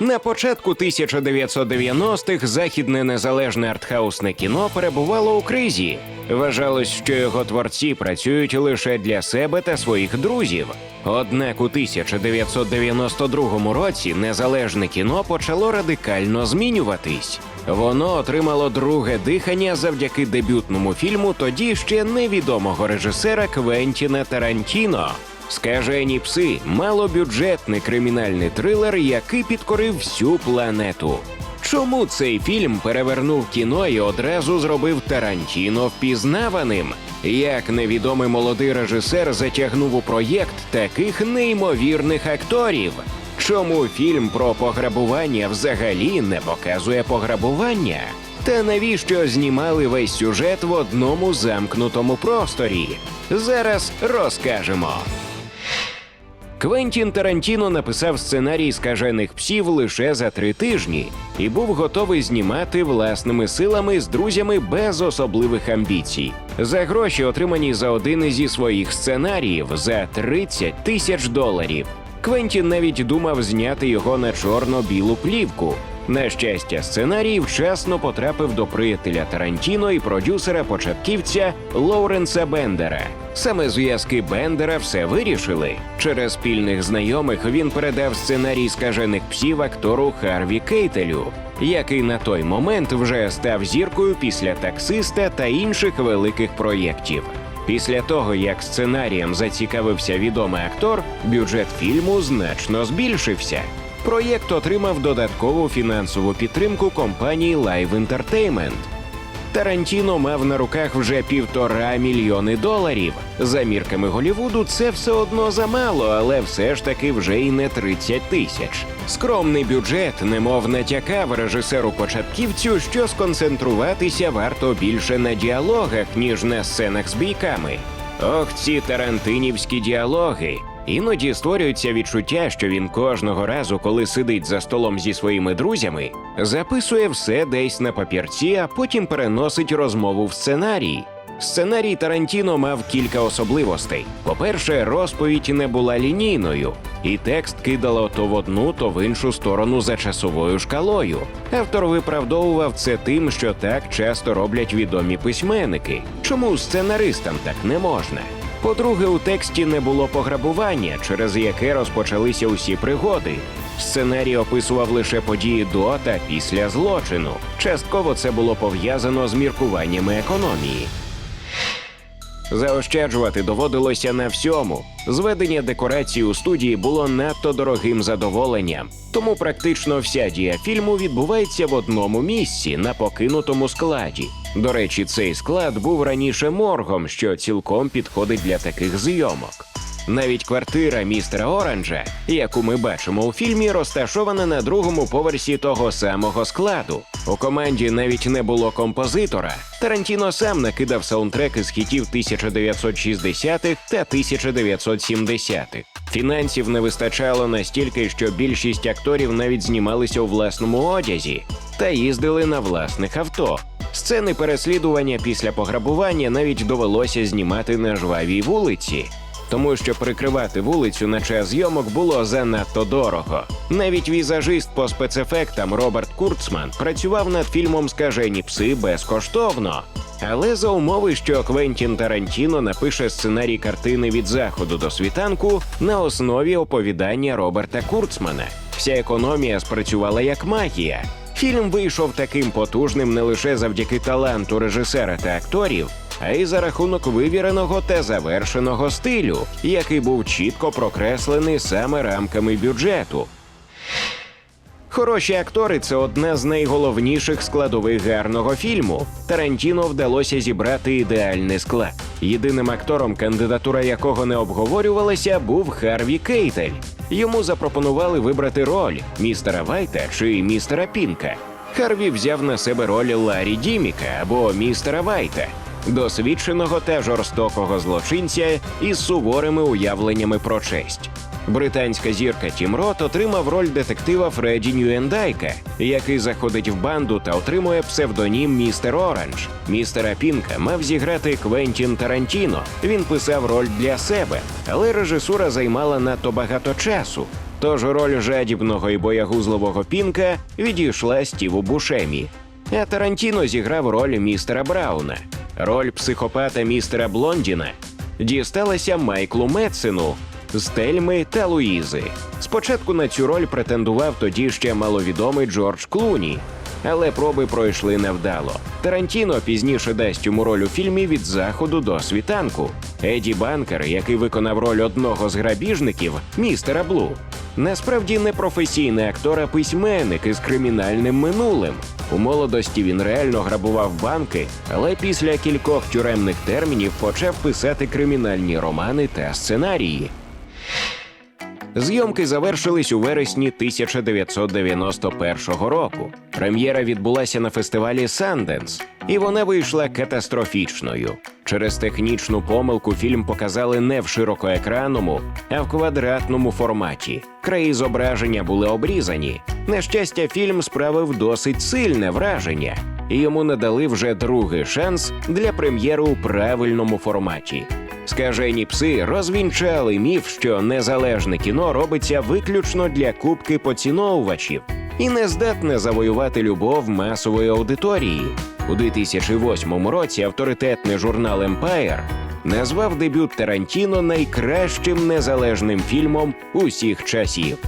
На початку 1990-х західне незалежне артхаусне кіно перебувало у кризі. Вважалось, що його творці працюють лише для себе та своїх друзів. Однак у 1992 році незалежне кіно почало радикально змінюватись. Воно отримало друге дихання завдяки дебютному фільму тоді ще невідомого режисера Квентіна Тарантіно. Скажені пси малобюджетний кримінальний трилер, який підкорив всю планету. Чому цей фільм перевернув кіно і одразу зробив Тарантіно впізнаваним? Як невідомий молодий режисер затягнув у проєкт таких неймовірних акторів? Чому фільм про пограбування взагалі не показує пограбування? Та навіщо знімали весь сюжет в одному замкнутому просторі? Зараз розкажемо. Квентін Тарантіно написав сценарій скажених псів лише за три тижні і був готовий знімати власними силами з друзями без особливих амбіцій. За гроші, отримані за один зі своїх сценаріїв за 30 тисяч доларів. Квентін навіть думав зняти його на чорно-білу плівку. На щастя, сценарій вчасно потрапив до приятеля Тарантіно і продюсера-початківця Лоуренса Бендера. Саме зв'язки Бендера все вирішили. Через спільних знайомих він передав сценарій скажених псів актору Харві Кейтелю, який на той момент вже став зіркою після таксиста та інших великих проєктів. Після того, як сценарієм зацікавився відомий актор, бюджет фільму значно збільшився. Проєкт отримав додаткову фінансову підтримку компанії Live Entertainment. Тарантіно мав на руках вже півтора мільйони доларів. За мірками Голівуду це все одно замало, але все ж таки вже й не 30 тисяч. Скромний бюджет, немов натякав режисеру початківцю, що сконцентруватися варто більше на діалогах, ніж на сценах з бійками. Ох, ці тарантинівські діалоги. Іноді створюється відчуття, що він кожного разу, коли сидить за столом зі своїми друзями, записує все десь на папірці, а потім переносить розмову в сценарій. Сценарій Тарантіно мав кілька особливостей. По-перше, розповідь не була лінійною, і текст кидало то в одну, то в іншу сторону за часовою шкалою. Автор виправдовував це тим, що так часто роблять відомі письменники. Чому сценаристам так не можна? По-друге, у тексті не було пограбування, через яке розпочалися усі пригоди. Сценарій описував лише події до та після злочину. Частково це було пов'язано з міркуваннями економії. Заощаджувати доводилося на всьому. Зведення декорацій у студії було надто дорогим задоволенням, тому практично вся дія фільму відбувається в одному місці на покинутому складі. До речі, цей склад був раніше моргом, що цілком підходить для таких зйомок. Навіть квартира містера Оранжа, яку ми бачимо у фільмі, розташована на другому поверсі того самого складу. У команді навіть не було композитора. Тарантіно сам накидав саундтреки з хітів 1960-х та 1970-х. Фінансів не вистачало настільки, що більшість акторів навіть знімалися у власному одязі та їздили на власних авто. Сцени переслідування після пограбування навіть довелося знімати на жвавій вулиці тому що прикривати вулицю на час зйомок було занадто дорого. Навіть візажист по спецефектам Роберт Курцман працював над фільмом Скажені пси безкоштовно. Але за умови, що Квентін Тарантіно напише сценарій картини від заходу до світанку на основі оповідання Роберта Курцмана. Вся економія спрацювала як магія. Фільм вийшов таким потужним не лише завдяки таланту режисера та акторів, а й за рахунок вивіреного та завершеного стилю, який був чітко прокреслений саме рамками бюджету. Хороші актори це одна з найголовніших складових гарного фільму. Тарантіно вдалося зібрати ідеальний склад. Єдиним актором, кандидатура якого не обговорювалася, був Харві Кейтель. Йому запропонували вибрати роль містера Вайта чи містера Пінка. Харві взяв на себе роль Ларі Діміка або містера Вайта, досвідченого та жорстокого злочинця із суворими уявленнями про честь. Британська зірка Тім Рот отримав роль детектива Фредді Ньюендайка, який заходить в банду та отримує псевдонім Містер Оранж. Містера Пінка мав зіграти Квентін Тарантіно. Він писав роль для себе, але режисура займала надто багато часу. Тож роль жадібного і боягузливого Пінка відійшла Стіву Бушемі. А Тарантіно зіграв роль містера Брауна. Роль психопата містера Блондіна дісталася Майклу Метсину з Тельми та Луїзи. Спочатку на цю роль претендував тоді ще маловідомий Джордж Клуні, але проби пройшли невдало. Тарантіно пізніше дасть йому роль у фільмі від заходу до світанку. Еді Банкер, який виконав роль одного з грабіжників, містера Блу. Насправді не професійний актор, а письменник із кримінальним минулим. У молодості він реально грабував банки, але після кількох тюремних термінів почав писати кримінальні романи та сценарії. Зйомки завершились у вересні 1991 року. Прем'єра відбулася на фестивалі Санденс, і вона вийшла катастрофічною. Через технічну помилку фільм показали не в широкоекранному, а в квадратному форматі. Краї зображення були обрізані. На щастя, фільм справив досить сильне враження, і йому надали вже другий шанс для прем'єри у правильному форматі. Скажені пси розвінчали міф, що незалежне кіно робиться виключно для кубки поціновувачів і не здатне завоювати любов масової аудиторії. У 2008 році авторитетний журнал Empire назвав дебют Тарантіно найкращим незалежним фільмом усіх часів.